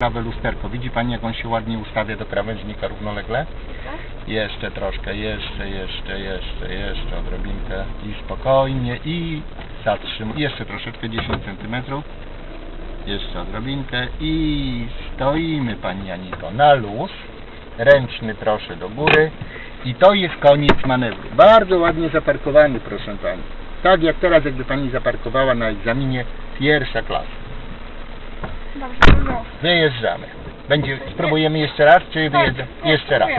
prawe lusterko. Widzi Pani, jak on się ładnie ustawia do krawężnika równolegle? Jeszcze troszkę, jeszcze, jeszcze, jeszcze, jeszcze odrobinkę i spokojnie i zatrzymaj. Jeszcze troszeczkę, 10 cm. Jeszcze odrobinkę i stoimy Pani Janiko na luz. Ręczny proszę do góry. I to jest koniec manewru. Bardzo ładnie zaparkowany, proszę Pani. Tak jak teraz, jakby Pani zaparkowała na egzaminie pierwsza klasa. Wyjeżdżamy. Będzie, spróbujemy jeszcze raz, czy wyjeżdżamy? tak, Jeszcze raz.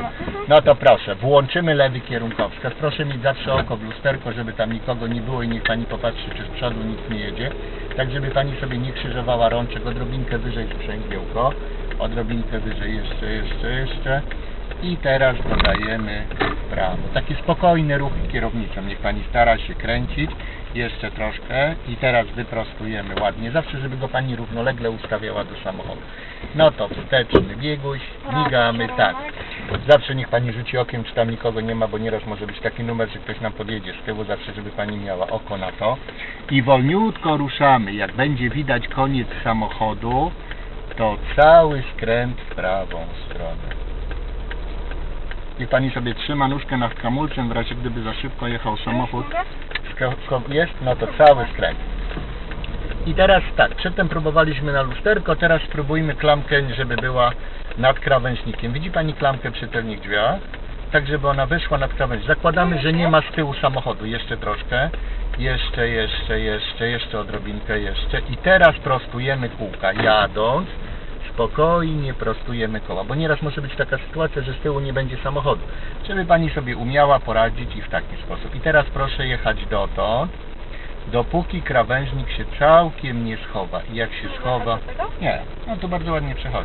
No to proszę, włączymy lewy kierunkowskaz. Proszę mieć zawsze oko w lusterko, żeby tam nikogo nie było i niech Pani popatrzy, czy z przodu nic nie jedzie. Tak, żeby Pani sobie nie krzyżowała rączek, odrobinkę wyżej sprzęgiełko, odrobinkę wyżej, jeszcze, jeszcze, jeszcze. I teraz dodajemy prawo. Takie spokojne ruchy kierownicze. Niech Pani stara się kręcić. Jeszcze troszkę. I teraz wyprostujemy ładnie. Zawsze, żeby go Pani równolegle ustawiała do samochodu. No to wsteczny bieguś. Migamy, tak. Zawsze niech Pani rzuci okiem, czy tam nikogo nie ma, bo nieraz może być taki numer, że ktoś nam podjedzie z tyłu, zawsze, żeby Pani miała oko na to. I wolniutko ruszamy. Jak będzie widać koniec samochodu, to cały skręt w prawą stronę. Niech Pani sobie trzyma nóżkę nad hamulcem, w razie gdyby za szybko jechał samochód. Jest? No to cały skręt. I teraz tak, przedtem próbowaliśmy na lusterko, teraz spróbujmy klamkę, żeby była nad krawężnikiem. Widzi Pani klamkę przy tylnych drzwiach? Tak, żeby ona wyszła nad krawędź. Zakładamy, że nie ma z tyłu samochodu. Jeszcze troszkę. Jeszcze, jeszcze, jeszcze, jeszcze odrobinkę, jeszcze. I teraz prostujemy kółka. Jadąc, spokojnie prostujemy koła. Bo nieraz może być taka sytuacja, że z tyłu nie będzie samochodu. Żeby Pani sobie umiała poradzić i w taki sposób. I teraz proszę jechać dotąd dopóki krawężnik się całkiem nie schowa. I jak się schowa... Nie, no to bardzo ładnie przechodzi.